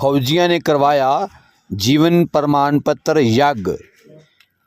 ਫੌਜੀਆਂ ਨੇ ਕਰਵਾਇਆ ਜੀਵਨ ਪ੍ਰਮਾਣ ਪੱਤਰ ਯੱਗ।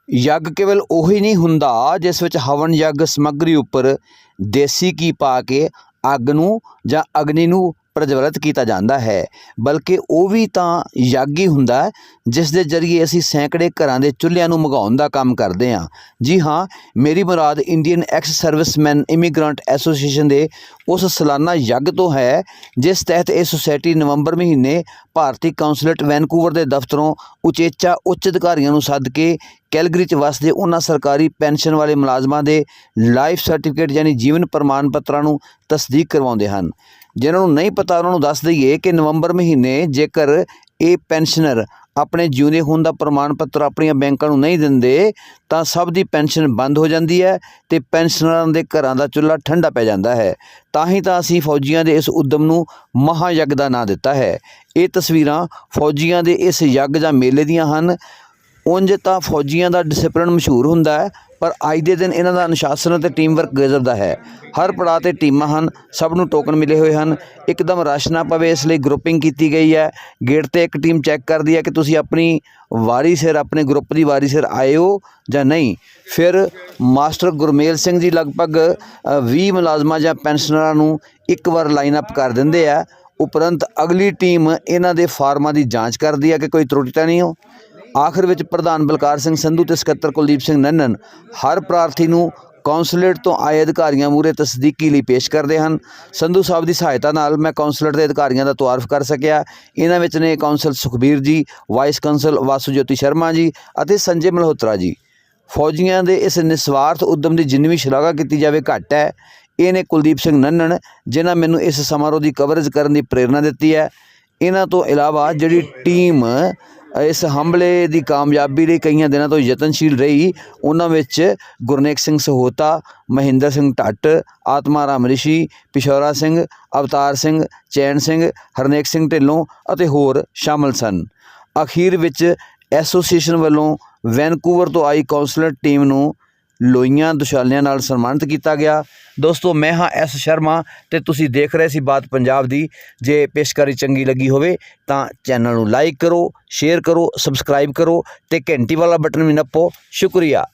ਯੱਗ ਕੇਵਲ ਉਹੀ ਨਹੀਂ ਹੁੰਦਾ ਜਿਸ ਵਿੱਚ ਹਵਨ ਯੱਗ ਸਮੱਗਰੀ ਉੱਪਰ ਦੇਸੀ ਘੀ ਪਾ ਕੇ ਅੱਗ ਨੂੰ ਜਾਂ ਅਗਨੀ ਨੂੰ ਪ੍ਰਜਵਲਿਤ ਕੀਤਾ ਜਾਂਦਾ ਹੈ, ਬਲਕਿ ਉਹ ਵੀ ਤਾਂ ਯੱਗ ਹੁੰਦਾ ਜਿਸ ਦੇ ਜ਼ਰੀਏ ਅਸੀਂ ਸੈਂਕੜੇ ਘਰਾਂ ਦੇ ਚੁੱਲ੍ਹਿਆਂ ਨੂੰ ਮਗਾਉਣ ਦਾ ਕੰਮ ਕਰਦੇ ਹਾਂ। ਜੀ ਹਾਂ, ਮੇਰੀ ਮੁਰਾਦ Indian ex serviceman immigrant association ਦੇ ਉਸ ਸਾਲਾਨਾ ਯੱਗ ਤੋਂ ਹੈ, ਜਿਸ ਤਹਿਤ ਇਹ ਸੁਸਾਇਟੀ ਨਵੰਬਰ ਮਹੀਨੇ ਭਾਰਤੀ ਕਾਉਂਸਲੇਟ ਵੈਨਕੂਵਰ ਦੇ ਦਫ਼ਤਰੋਂ ਉਚੇਚਾ ਉੱਚ ਅਧਿਕਾਰੀਆਂ ਨੂੰ ਸੱਦ ਕੇ ਕੈਲਗਰੀ 'ਚ ਵਸਦੇ ਉਹਨਾਂ ਸਰਕਾਰੀ ਪੈਨਸ਼ਨ ਵਾਲੇ ਮੁਲਾਜ਼ਮਾਂ ਦੇ ਲਾਈਫ ਸਰਟੀਫਿਕੇਟ ਯਾਨੀ ਜੀਵਨ ਪ੍ਰਮਾਣ ਪੱਤਰਾਂ ਨੂੰ ਤਸਦੀਕ ਕਰਵਾਉਂਦੇ ਹਨ। ਜਿਨ੍ਹਾਂ ਨੂੰ ਨਹੀਂ ਪਤਾ, ਉਹਨਾਂ ਨੂੰ ਦੱਸ ਦਈਏ ਕਿ ਨਵੰਬਰ ਮਹੀਨੇ ਜੇਕਰ ਇਹ ਪੈਨਸ਼ਨਰ ਆਪਣੇ ਜਿਉਂਦੇ ਹੋਣ ਦਾ ਪ੍ਰਮਾਣ ਪੱਤਰ ਆਪਣੀਆਂ ਬੈਂਕਾਂ ਨੂੰ ਨਹੀਂ ਦਿੰਦੇ, ਤਾਂ ਸਭ ਦੀ ਪੈਨਸ਼ਨ ਬੰਦ ਹੋ ਜਾਂਦੀ ਹੈ ਤੇ ਪੈਨਸ਼ਨਰਾਂ ਦੇ ਘਰਾਂ ਦਾ ਚੁੱਲ੍ਹਾ ਠੰਡਾ ਪੈ ਜਾਂਦਾ ਹੈ। ਤਾਂ ਹੀ ਤਾਂ ਅਸੀਂ ਫੌਜੀਆਂ ਦੇ ਇਸ ਉਦਮ ਨੂੰ ਮਹਾਯੱਗ ਦਾ ਨਾਂ ਦਿੱਤਾ ਹੈ। ਇਹ ਤਸਵੀਰਾਂ ਫੌਜੀਆਂ ਦੇ ਇਸ ਯੱਗ ਜਾਂ ਮੇਲੇ ਦੀਆਂ ਹਨ। ਉਂਝ ਤਾਂ ਫੌਜੀਆਂ ਦਾ ਡਿਸਪਲਿਨ ਮਸ਼ਹੂਰ ਹੁੰਦਾ ਹੈ ਪਰ ਅੱਜ ਦੇ ਦਿਨ ਇਹਨਾਂ ਦਾ ਅਨੁਸ਼ਾਸਨ ਅਤੇ ਟੀਮ ਵਰਕ ਗਜ਼ਬ ਦਾ ਹੈ। ਹਰ ਪੜਾਅ ਤੇ ਟੀਮਾਂ ਹਨ ਸਭ ਨੂੰ ਟੋਕਨ ਮਿਲੇ ਹੋਏ ਹਨ। ਇੱਕਦਮ ਰਸ਼ ਨਾ ਪਵੇ ਇਸ ਲਈ ਗਰੁੱਪਿੰਗ ਕੀਤੀ ਗਈ ਹੈ। ਗੇਟ ਤੇ ਇੱਕ ਟੀਮ ਚੈੱਕ ਕਰਦੀ ਹੈ ਕਿ ਤੁਸੀਂ ਆਪਣੀ ਵਾਰੀ ਸਿਰ ਆਪਣੇ ਗਰੁੱਪ ਦੀ ਵਾਰੀ ਸਿਰ ਆਏ ਹੋ ਜਾਂ ਨਹੀਂ। ਫਿਰ ਮਾਸਟਰ ਗੁਰਮੇਲ ਸਿੰਘ ਜੀ ਲਗਭਗ ਅ, 20 ਮੁਲਾਜ਼ਮਾਂ ਜਾਂ ਪੈਨਸ਼ਨਰਾਂ ਨੂੰ ਇੱਕ ਵਾਰ ਲਾਈਨ ਅਪ ਕਰ ਦਿੰਦੇ ਆ। ਉਪਰੰਤ ਅਗਲੀ ਟੀਮ ਇਹਨਾਂ ਦੇ ਫਾਰਮਾਂ ਦੀ ਜਾਂਚ ਕਰਦੀ ਹੈ ਕਿ ਕੋਈ ਤਰੁੱਟੀ ਤਾਂ ਨਹੀਂ ਹੋ। ਆਖਰ ਵਿੱਚ ਪ੍ਰਧਾਨ ਬਲਕਾਰ ਸਿੰਘ ਸੰਧੂ ਤੇ ਸਕੱਤਰ ਕੁਲਦੀਪ ਸਿੰਘ ਨੰਨਨ ਹਰ ਪ੍ਰਾਰਥੀ ਨੂੰ ਕੌਂਸਲੇਟ ਤੋਂ ਆਏ ਅਧਿਕਾਰੀਆਂ ਮੂਹਰੇ ਤਸਦੀਕੀ ਲਈ ਪੇਸ਼ ਕਰਦੇ ਹਨ। ਸੰਧੂ ਸਾਹਿਬ ਦੀ ਸਹਾਇਤਾ ਨਾਲ ਮੈਂ ਕੌਂਸਲੇਟ ਦੇ ਅਧਿਕਾਰੀਆਂ ਦਾ ਤਾਰਫ ਕਰ ਸਕਿਆ। ਇਹਨਾਂ ਵਿੱਚ ਨੇ consul Sukhbir ji, vice consul Vasu Jyoti Sharma ji ਅਤੇ ਸੰਜੇ ਮਲਹੋਤਰਾ ਜੀ। ਫੌਜੀਆਂ ਦੇ ਇਸ ਨਿਸਵਾਰਥ ਉਦਮ ਦੀ ਜਿੰਨੀ ਵੀ ਸ਼ਲਾਘਾ ਕੀਤੀ ਜਾਵੇ ਘੱਟ ਹੈ। ਇਹ ਨੇ ਕੁਲਦੀਪ ਸਿੰਘ ਨੰਨਨ, ਜਿਨ੍ਹਾਂ ਮੈਨੂੰ ਇਸ ਸਮਾਰੋਹ ਦੀ ਕਵਰੇਜ ਕਰਨ ਦੀ ਪ੍ਰੇਰਣਾ ਦਿੱਤੀ ਹੈ। ਇਹਨਾਂ ਤੋਂ ਇਲਾਵਾ ਜਿਹੜੀ ਟੀਮ ਇਸ ਹਮਲੇ ਦੀ ਕਾਮਯਾਬੀ ਲਈ ਕਈਆਂ ਦਿਨਾਂ ਤੋਂ ਯਤਨਸ਼ੀਲ ਰਹੀ। ਉਹਨਾਂ ਵਿੱਚ ਗੁਰਨੇਕ ਸਿੰਘ ਸਹੋਤਾ, ਮਹਿੰਦਰ ਸਿੰਘ ਢੱਟ ਆਤਮਾ ਰਾਮ ਰਿਸ਼ੀ, ਪਿਸ਼ੌਰਾ ਸਿੰਘ, ਅਵਤਾਰ ਸਿੰਘ, ਚੈਨ ਸਿੰਘ, ਹਰਨੇਕ ਸਿੰਘ ਢਿੱਲੋਂ ਅਤੇ ਹੋਰ ਸ਼ਾਮਲ ਸਨ। ਅਖੀਰ ਵਿੱਚ ਐਸੋਸੀਏਸ਼ਨ ਵੱਲੋਂ ਵੈਨਕੂਵਰ ਤੋਂ ਆਈ ਕੌਂਸਲਰ ਟੀਮ ਨੂੰ ਲੋਈਆਂ ਦੁਸ਼ਾਲਿਆਂ ਨਾਲ ਸਨਮਾਨਿਤ ਕੀਤਾ ਗਿਆ। ਦੋਸਤੋ, ਮੈਂ ਹਾਂ ਐਸ ਸ਼ਰਮਾ ਤੇ ਤੁਸੀਂ ਦੇਖ ਰਹੇ ਸੀ ਬਾਤ ਪੰਜਾਬ ਦੀ। ਜੇ ਪੇਸ਼ਕਾਰੀ ਚੰਗੀ ਲੱਗੀ ਹੋਵੇ ਤਾਂ ਚੈਨਲ ਨੂੰ ਲਾਈਕ ਕਰੋ, ਸ਼ੇਅਰ ਕਰੋ, ਸਬਸਕ੍ਰਾਈਬ ਕਰੋ ਤੇ ਘੰਟੀ ਵਾਲਾ ਬਟਨ ਵੀ ਨੱਪੋ। ਸ਼ੁਕਰੀਆ।